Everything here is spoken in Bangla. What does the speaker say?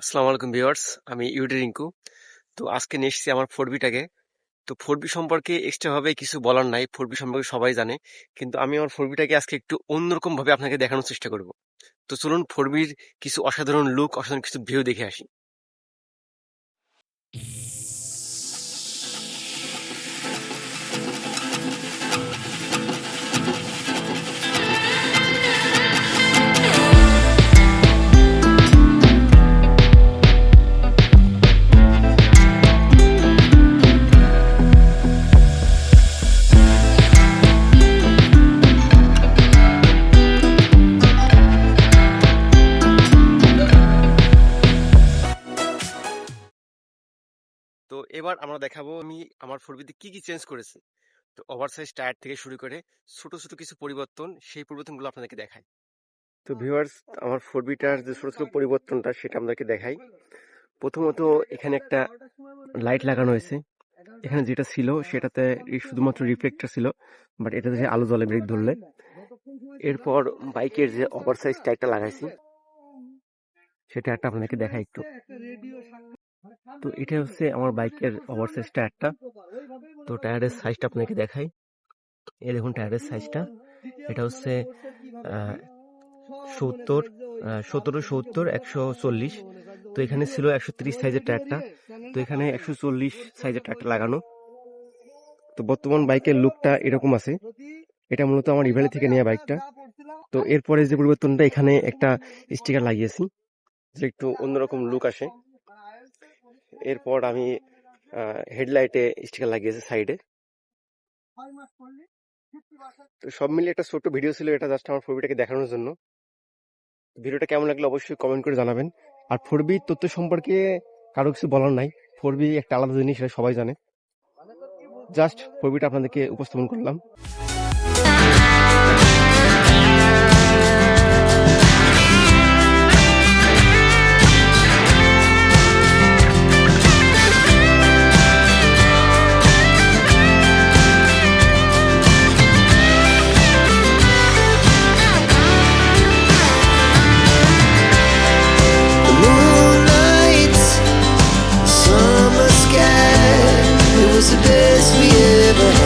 আসসালামু আলাইকুম ভিউয়ার্স, আমি ইউডি রিঙ্কু। তো আজকে নিয়ে এসেছি আমার ফোরবিটাকে। তো ফোরবি সম্পর্কে এক্সট্রাভাবে কিছু বলার নাই, ফোরবি সম্পর্কে সবাই জানে। কিন্তু আমি আমার ফোরবিটাকে আজকে একটু অন্যরকমভাবে আপনাকে দেখানোর চেষ্টা করব। তো চলুন ফোরবির কিছু অসাধারণ লুক অসাধারণ কিছু ভিউ দেখে আসি। তো এবার আমরা দেখাবো আমি আমার ফোর বিতে কি কি চেঞ্জ করেছি। তো ওভার সাইজ টায়ার থেকে শুরু করে ছোট ছোট কিছু পরিবর্তন, সেই পরিবর্তনগুলো আপনাদেরকে দেখাই। তো ভিউয়ার্স আমার ফোর বিটার যে ছোট ছোট পরিবর্তনটা, সেটা আপনাদেরকে দেখাই। প্রথমত এখানে একটা লাইট লাগানো হয়েছে। এখানে যেটা ছিল, সেটাতে শুধুমাত্র রিফ্লেক্টর ছিল বাট এটাতে যে আলো জলে ব্রেক ধরলে। এরপর বাইকের যে ওভার সাইজ টায়ারটা লাগাইছি, সেটা একটা আপনাদেরকে দেখাই একটু। তো এটা হচ্ছে আমার বাইকের ওভার সাইজ টায়ারটা। তো টায়ারের সাইজটা আপনাকে দেখাই। এই দেখুন টায়ারের সাইজটা এটা হচ্ছে সত্তর সতেরো সত্তর, একশো চল্লিশ। তো এখানে ছিল একশো তিরিশ সাইজের টায়ারটা। তো এখানে একশো চল্লিশ সাইজের টায়ারটা লাগানো। তো বর্তমান বাইকের লুকটা এরকম আছে। এটা মূলত আমার ইভ্যালি থেকে নেওয়া বাইকটা। তো এরপরে যে পরিবর্তনটা এখানে একটা স্টিকার লাগিয়েছি, যে একটু অন্যরকম লুক আসে। এরপর আমি হেডলাইটে স্টিকার লাগিয়েছি সাইডে। তো সব মিলিয়ে একটা ছোট্ট ভিডিও ছিল, এটা জাস্ট আমার ফোরবিটাকে দেখানোর জন্য। ভিডিওটা কেমন লাগল অবশ্যই কমেন্ট করে জানাবেন। আর ফোরবি তথ্য সম্পর্কে কারও কিছু বলার নাই। ফোরবি একটা আলাদা জিনিস, সেটা সবাই জানে। জাস্ট ফোরবিটা আপনাদেরকে উপস্থাপন করলাম। was the best we ever had.